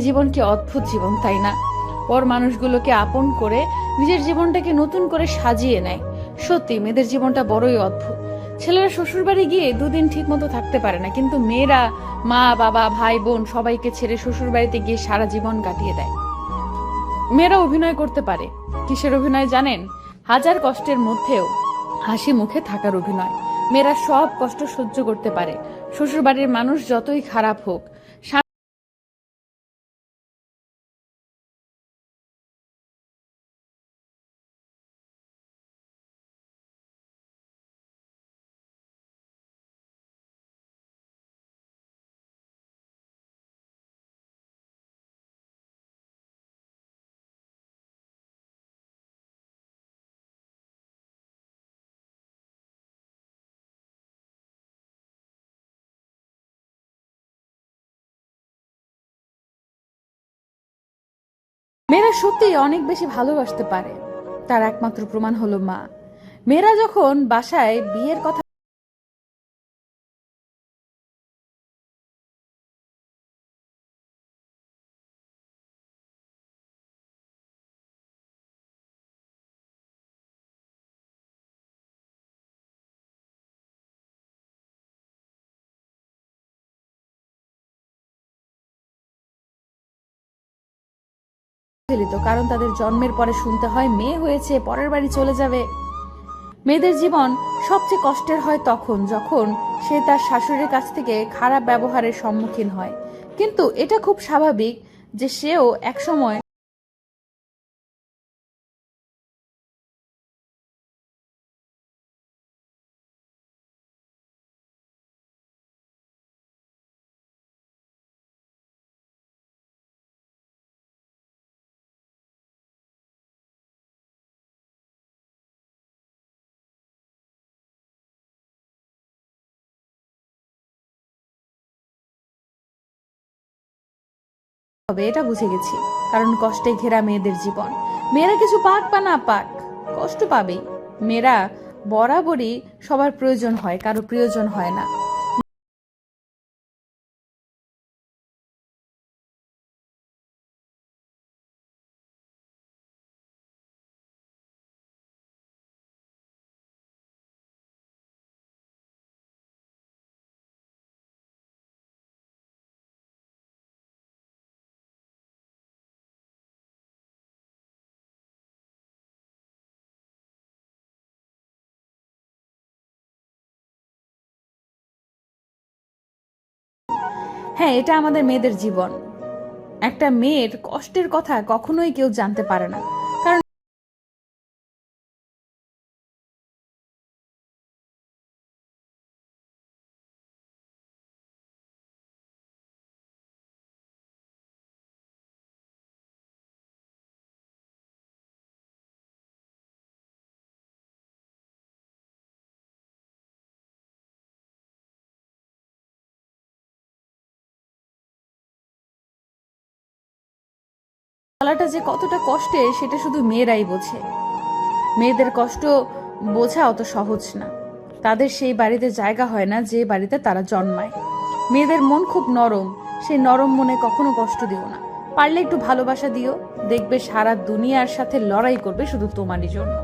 জীবন কি অদ্ভুত জীবন, তাই না? পর মানুষগুলোকে আপন করে নিজের জীবনটাকে নতুন করে সাজিয়ে নেয়। সত্যি, মেয়েদের জীবনটা বড়ই অদ্ভুত। ছেলেরা শ্বশুরবাড়ি গিয়ে দুদিন ঠিক মতো থাকতে পারে না, কিন্তু মেয়েরা মা, বাবা, ভাই, বোন সবাইকে ছেড়ে শ্বশুরবাড়িতে গিয়ে সারা জীবন কাটিয়ে দেয়। মেয়েরা অভিনয় করতে পারে। কিসের অভিনয় জানেন? হাজার কষ্টের মধ্যেও হাসি মুখে থাকার অভিনয়। মেয়েরা সব কষ্ট সহ্য করতে পারে। শ্বশুরবাড়ির মানুষ যতই খারাপ হোক মেয়েরা সত্যিই অনেক বেশি ভালোবাসতে পারে। তার একমাত্র প্রমাণ হলো মা। মেয়েরা যখন বাসায় বিয়ের কথা ফেলিত, কারণ তাদের জন্মের পরে শুনতে হয় মেয়ে হয়েছে, পরের বাড়ি চলে যাবে। মেয়েদের জীবন সবচেয়ে কষ্টের হয় তখন, যখন সে তার শাশুড়ির কাছ থেকে খারাপ ব্যবহারের সম্মুখীন হয়। কিন্তু এটা খুব স্বাভাবিক যে সেও একসময় হবে এটা বুঝে গেছি, কারণ কষ্টে ঘেরা মেয়েদের জীবন। মেয়েরা কিছু পাক বা না পাক, কষ্ট পাবেই। মেয়েরা বরাবরই সবার প্রয়োজন হয়, কারও প্রয়োজন হয় না। হ্যাঁ এটা আমাদের মেয়েদের জীবন। একটা মেয়ের কষ্টের কথা কখনোই কেউ জানতে পারে না। কারণ যে কতটা কষ্টে সেটা শুধু মেয়েরাই বোঝে। মেয়েদের কষ্ট বোঝা অত সহজ না। তাদের সেই বাড়িতে জায়গা হয় না যে বাড়িতে তারা জন্মায়। মেয়েদের মন খুব নরম। সেই নরম মনে কখনো কষ্ট দিও না। পারলে একটু ভালোবাসা দিও। দেখবে সারা দুনিয়ার সাথে লড়াই করবে শুধু তোমারই জন্য।